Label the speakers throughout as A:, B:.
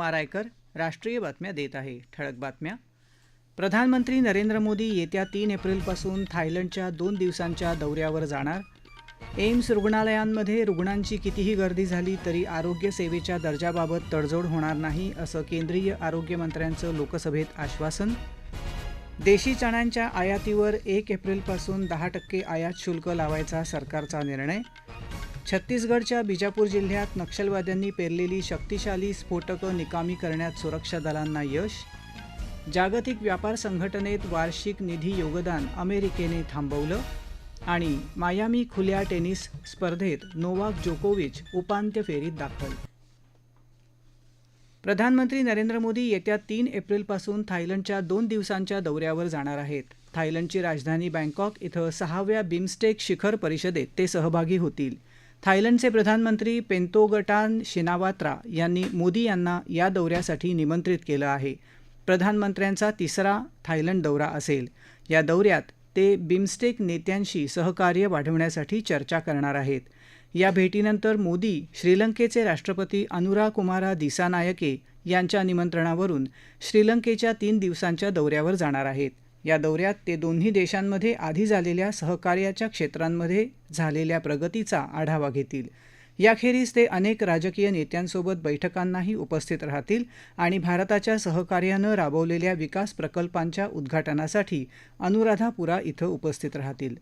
A: कुमार राष्ट्रीय बातम्या देत आहे ठळक बातम्या प्रधानमंत्री नरेंद्र मोदी येत्या तीन एप्रिलपासून थायलंडच्या दोन दिवसांच्या दौऱ्यावर जाणार एम्स रुग्णालयांमध्ये रुग्णांची कितीही गर्दी झाली तरी आरोग्य सेवेच्या दर्जाबाबत तडजोड होणार नाही असं केंद्रीय आरोग्यमंत्र्यांचं लोकसभेत आश्वासन देशी चण्यांच्या आयातीवर एक एप्रिलपासून दहा टक्के आयात शुल्क लावायचा सरकारचा निर्णय छत्तीसगडच्या बिजापूर जिल्ह्यात नक्षलवाद्यांनी पेरलेली शक्तिशाली स्फोटकं निकामी करण्यात सुरक्षा दलांना यश जागतिक व्यापार संघटनेत वार्षिक निधी योगदान अमेरिकेने थांबवलं आणि मायामी खुल्या टेनिस स्पर्धेत नोवाक जोकोविच उपांत्य फेरीत दाखल प्रधानमंत्री नरेंद्र मोदी येत्या तीन एप्रिलपासून थायलंडच्या दोन दिवसांच्या दौऱ्यावर जाणार आहेत थायलंडची राजधानी बँकॉक इथं सहाव्या बिमस्टेक शिखर परिषदेत ते सहभागी होतील थायलंडचे प्रधानमंत्री पेंतोगटान शिनावात्रा यांनी मोदी यांना या दौऱ्यासाठी निमंत्रित केलं आहे प्रधानमंत्र्यांचा तिसरा थायलंड दौरा असेल या दौऱ्यात ते बिमस्टेक नेत्यांशी सहकार्य वाढवण्यासाठी चर्चा करणार आहेत या भेटीनंतर मोदी श्रीलंकेचे राष्ट्रपती अनुरा कुमारा दिसानायके यांच्या निमंत्रणावरून श्रीलंकेच्या तीन दिवसांच्या दौऱ्यावर जाणार आहेत या दौऱ्यात ते दोन्ही देशांमध्ये आधी झालेल्या सहकार्याच्या क्षेत्रांमध्ये झालेल्या प्रगतीचा आढावा घेतील याखेरीज ते अनेक राजकीय नेत्यांसोबत बैठकांनाही उपस्थित राहतील आणि भारताच्या सहकार्यानं राबवलेल्या विकास प्रकल्पांच्या उद्घाटनासाठी अनुराधापुरा इथं उपस्थित राहतील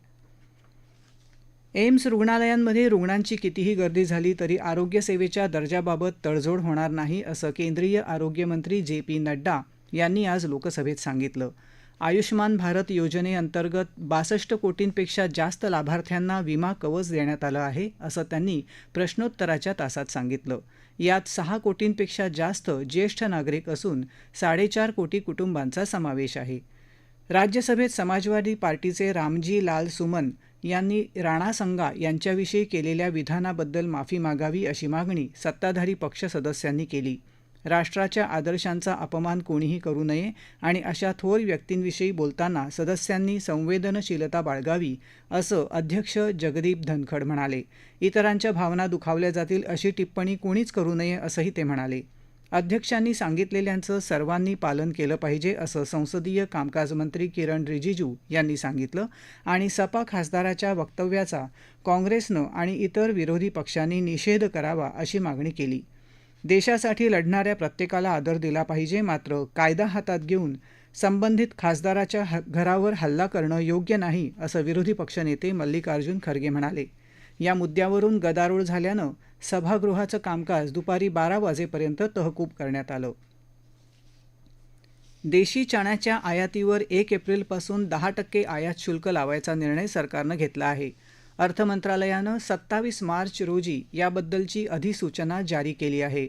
A: एम्स रुग्णालयांमध्ये रुग्णांची कितीही गर्दी झाली तरी आरोग्यसेवेच्या दर्जाबाबत तडजोड होणार नाही असं केंद्रीय आरोग्यमंत्री जे पी नड्डा यांनी आज लोकसभेत सांगितलं आयुष्मान भारत योजनेअंतर्गत बासष्ट कोटींपेक्षा जास्त लाभार्थ्यांना विमा कवच देण्यात आलं आहे असं त्यांनी प्रश्नोत्तराच्या तासात सांगितलं यात सहा कोटींपेक्षा जास्त ज्येष्ठ नागरिक असून साडेचार कोटी कुटुंबांचा समावेश आहे राज्यसभेत समाजवादी पार्टीचे रामजी लाल सुमन यांनी राणा संगा यांच्याविषयी केलेल्या विधानाबद्दल माफी मागावी अशी मागणी सत्ताधारी पक्ष सदस्यांनी केली राष्ट्राच्या आदर्शांचा अपमान कोणीही करू नये आणि अशा थोर व्यक्तींविषयी बोलताना सदस्यांनी संवेदनशीलता बाळगावी असं अध्यक्ष जगदीप धनखड म्हणाले इतरांच्या भावना दुखावल्या जातील अशी टिप्पणी कोणीच करू नये असंही ते म्हणाले अध्यक्षांनी सांगितलेल्यांचं सर्वांनी पालन केलं पाहिजे असं संसदीय कामकाज मंत्री किरण रिजिजू यांनी सांगितलं आणि सपा खासदाराच्या वक्तव्याचा काँग्रेसनं आणि इतर विरोधी पक्षांनी निषेध करावा अशी मागणी केली देशासाठी लढणाऱ्या प्रत्येकाला आदर दिला पाहिजे मात्र कायदा हातात घेऊन संबंधित खासदाराच्या घरावर हल्ला करणं योग्य नाही असं विरोधी पक्षनेते मल्लिकार्जुन खरगे म्हणाले या मुद्द्यावरून गदारोळ झाल्यानं सभागृहाचं कामकाज दुपारी बारा वाजेपर्यंत तहकूब करण्यात आलं देशी चण्याच्या आयातीवर एक एप्रिलपासून दहा टक्के आयात शुल्क लावायचा निर्णय सरकारनं घेतला आहे अर्थमंत्रालयानं सत्तावीस मार्च रोजी याबद्दलची अधिसूचना जारी केली आहे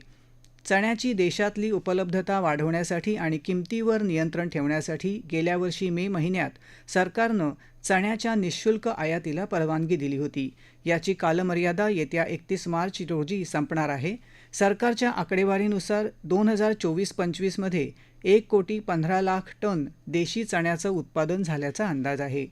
A: चण्याची देशातली उपलब्धता वाढवण्यासाठी आणि किमतीवर नियंत्रण ठेवण्यासाठी गेल्या वर्षी मे महिन्यात सरकारनं चण्याच्या निशुल्क आयातीला परवानगी दिली होती याची कालमर्यादा येत्या एकतीस मार्च रोजी संपणार आहे सरकारच्या आकडेवारीनुसार दोन हजार चोवीस पंचवीसमध्ये एक कोटी पंधरा लाख टन देशी चण्याचं उत्पादन झाल्याचा अंदाज आहे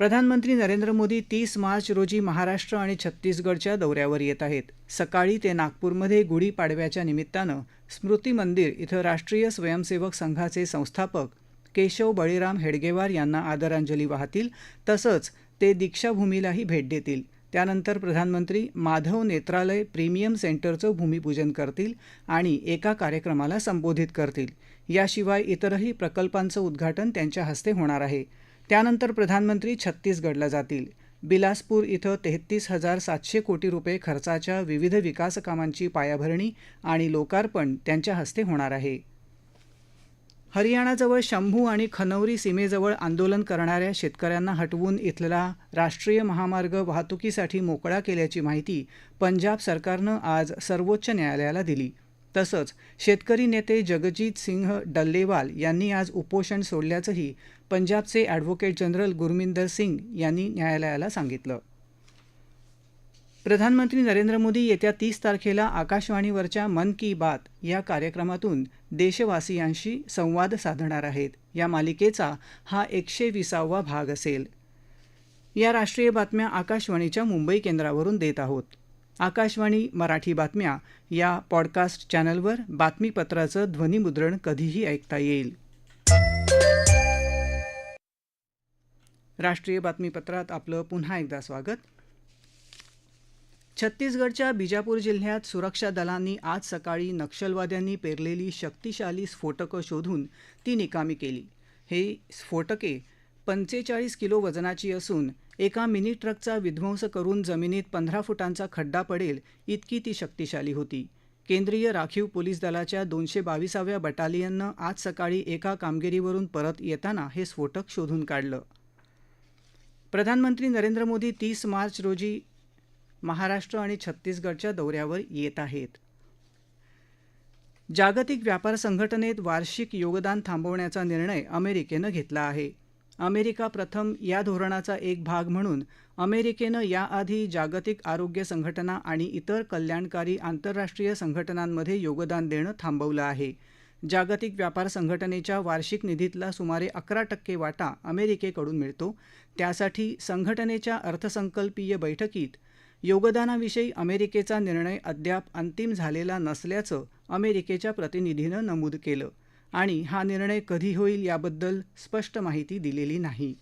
A: प्रधानमंत्री नरेंद्र मोदी तीस मार्च रोजी महाराष्ट्र आणि छत्तीसगडच्या दौऱ्यावर येत आहेत सकाळी ते नागपूरमध्ये गुढीपाडव्याच्या निमित्तानं स्मृती मंदिर इथं राष्ट्रीय स्वयंसेवक संघाचे संस्थापक केशव बळीराम हेडगेवार यांना आदरांजली वाहतील तसंच ते दीक्षाभूमीलाही भेट देतील त्यानंतर प्रधानमंत्री माधव नेत्रालय प्रीमियम सेंटरचं भूमिपूजन करतील आणि एका कार्यक्रमाला संबोधित करतील याशिवाय इतरही प्रकल्पांचं उद्घाटन त्यांच्या हस्ते होणार आहे त्यानंतर प्रधानमंत्री छत्तीसगडला जातील बिलासपूर इथं तेहतीस हजार सातशे कोटी रुपये खर्चाच्या विविध विकासकामांची पायाभरणी आणि लोकार्पण त्यांच्या हस्ते होणार आहे हरियाणाजवळ शंभू आणि खनौरी सीमेजवळ आंदोलन करणाऱ्या शेतकऱ्यांना हटवून इथला राष्ट्रीय महामार्ग वाहतुकीसाठी मोकळा केल्याची माहिती पंजाब सरकारनं आज सर्वोच्च न्यायालयाला दिली तसंच शेतकरी नेते जगजित सिंह डल्लेवाल यांनी आज उपोषण सोडल्याचंही पंजाबचे अॅडव्होकेट जनरल गुरमिंदर सिंग यांनी न्यायालयाला सांगितलं प्रधानमंत्री नरेंद्र मोदी येत्या तीस तारखेला आकाशवाणीवरच्या मन की बात या कार्यक्रमातून देशवासियांशी संवाद साधणार आहेत या मालिकेचा हा एकशे विसावा भाग असेल या राष्ट्रीय बातम्या आकाशवाणीच्या मुंबई केंद्रावरून देत आहोत आकाशवाणी मराठी बातम्या या पॉडकास्ट चॅनलवर बातमीपत्राचं ध्वनीमुद्रण कधीही ऐकता येईल राष्ट्रीय बातमीपत्रात आपलं पुन्हा एकदा स्वागत छत्तीसगडच्या बिजापूर जिल्ह्यात सुरक्षा दलांनी आज सकाळी नक्षलवाद्यांनी पेरलेली शक्तिशाली स्फोटकं शोधून ती निकामी केली हे स्फोटके पंचेचाळीस किलो वजनाची असून एका मिनी ट्रकचा विध्वंस करून जमिनीत पंधरा फुटांचा खड्डा पडेल इतकी ती शक्तिशाली होती केंद्रीय राखीव पोलीस दलाच्या दोनशे बावीसाव्या बटालियननं आज सकाळी एका कामगिरीवरून परत येताना हे स्फोटक शोधून काढलं प्रधानमंत्री नरेंद्र मोदी तीस मार्च रोजी महाराष्ट्र आणि छत्तीसगडच्या दौऱ्यावर येत आहेत जागतिक व्यापार संघटनेत वार्षिक योगदान थांबवण्याचा निर्णय अमेरिकेनं घेतला आहे अमेरिका प्रथम या धोरणाचा एक भाग म्हणून अमेरिकेनं याआधी जागतिक आरोग्य संघटना आणि इतर कल्याणकारी आंतरराष्ट्रीय संघटनांमध्ये योगदान देणं थांबवलं आहे जागतिक व्यापार संघटनेच्या वार्षिक निधीतला सुमारे अकरा टक्के वाटा अमेरिकेकडून मिळतो त्यासाठी संघटनेच्या अर्थसंकल्पीय बैठकीत योगदानाविषयी अमेरिकेचा निर्णय अद्याप अंतिम झालेला नसल्याचं अमेरिकेच्या प्रतिनिधीनं नमूद केलं आणि हा निर्णय कधी होईल याबद्दल स्पष्ट माहिती दिलेली नाही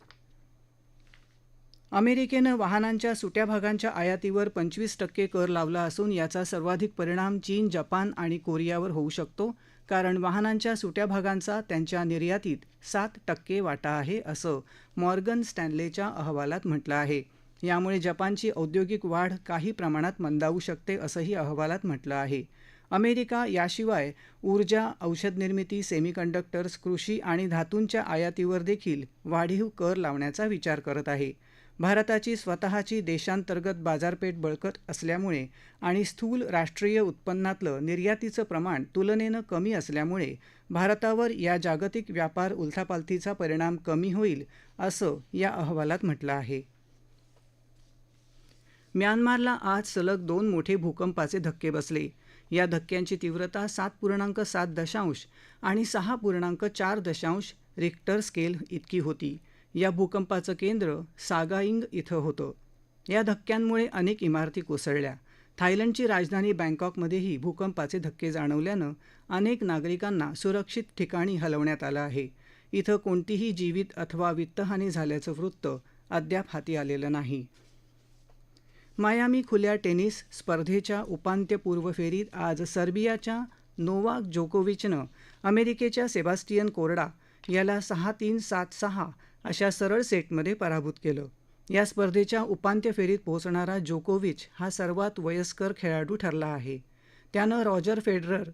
A: अमेरिकेनं वाहनांच्या सुट्या भागांच्या आयातीवर पंचवीस टक्के कर लावला असून याचा सर्वाधिक परिणाम चीन जपान आणि कोरियावर होऊ शकतो कारण वाहनांच्या सुट्या भागांचा त्यांच्या निर्यातीत सात टक्के वाटा आहे असं मॉर्गन स्टॅनलेच्या अहवालात म्हटलं आहे यामुळे जपानची औद्योगिक वाढ काही प्रमाणात मंदावू शकते असंही अहवालात म्हटलं आहे अमेरिका याशिवाय ऊर्जा औषध निर्मिती कृषी आणि धातूंच्या आयातीवर देखील वाढीव कर लावण्याचा विचार करत आहे भारताची स्वतःची देशांतर्गत बाजारपेठ बळकट असल्यामुळे आणि स्थूल राष्ट्रीय उत्पन्नातलं निर्यातीचं प्रमाण तुलनेनं कमी असल्यामुळे भारतावर या जागतिक व्यापार उलथापालथीचा परिणाम कमी होईल असं या अहवालात म्हटलं आहे म्यानमारला आज सलग दोन मोठे भूकंपाचे धक्के बसले या धक्क्यांची तीव्रता सात पूर्णांक सात दशांश आणि सहा पूर्णांक चार दशांश रिक्टर स्केल इतकी होती या भूकंपाचं केंद्र सागाईंग इथं होतं या धक्क्यांमुळे अनेक इमारती कोसळल्या थायलंडची राजधानी बँकॉकमध्येही भूकंपाचे धक्के जाणवल्यानं अनेक नागरिकांना सुरक्षित ठिकाणी हलवण्यात आलं आहे इथं कोणतीही जीवित अथवा वित्तहानी झाल्याचं वृत्त अद्याप हाती आलेलं नाही मायामी खुल्या टेनिस स्पर्धेच्या उपांत्यपूर्व फेरीत आज सर्बियाच्या नोवाक जोकोविचनं अमेरिकेच्या सेबास्टियन कोरडा याला सहा तीन सात सहा अशा सरळ सेटमध्ये पराभूत केलं या स्पर्धेच्या उपांत्य फेरीत पोहोचणारा जोकोविच हा सर्वात वयस्कर खेळाडू ठरला आहे त्यानं रॉजर फेडरर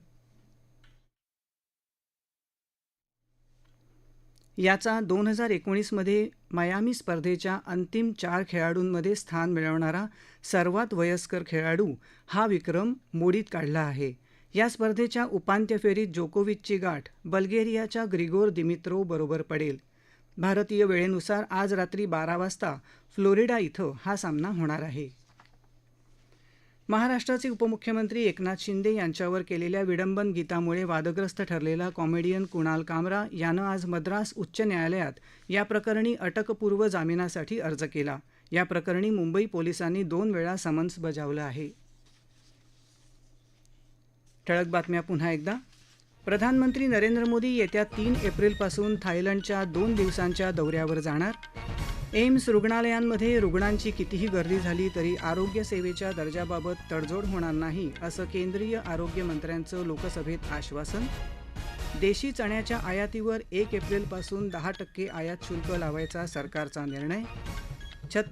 A: याचा दोन हजार एकोणीसमध्ये मयामी स्पर्धेच्या अंतिम चार खेळाडूंमध्ये स्थान मिळवणारा सर्वात वयस्कर खेळाडू हा विक्रम मोडीत काढला आहे या स्पर्धेच्या उपांत्य फेरीत जोकोविचची गाठ बल्गेरियाच्या ग्रिगोर दिमित्रो बरोबर पडेल भारतीय वेळेनुसार आज रात्री बारा वाजता फ्लोरिडा इथं हा सामना होणार आहे महाराष्ट्राचे उपमुख्यमंत्री एकनाथ शिंदे यांच्यावर केलेल्या विडंबन गीतामुळे वादग्रस्त ठरलेला कॉमेडियन कुणाल कामरा यानं आज मद्रास उच्च न्यायालयात या प्रकरणी अटकपूर्व जामिनासाठी अर्ज केला या प्रकरणी मुंबई पोलिसांनी दोन वेळा समन्स बजावलं आहे ठळक बातम्या पुन्हा एकदा प्रधानमंत्री नरेंद्र मोदी येत्या तीन एप्रिलपासून थायलंडच्या दोन दिवसांच्या दौऱ्यावर जाणार एम्स रुग्णालयांमध्ये रुग्णांची कितीही गर्दी झाली तरी आरोग्य सेवेच्या दर्जाबाबत तडजोड होणार नाही असं केंद्रीय आरोग्य मंत्र्यांचं लोकसभेत आश्वासन देशी चण्याच्या आयातीवर एक एप्रिलपासून दहा टक्के आयात शुल्क लावायचा सरकारचा निर्णय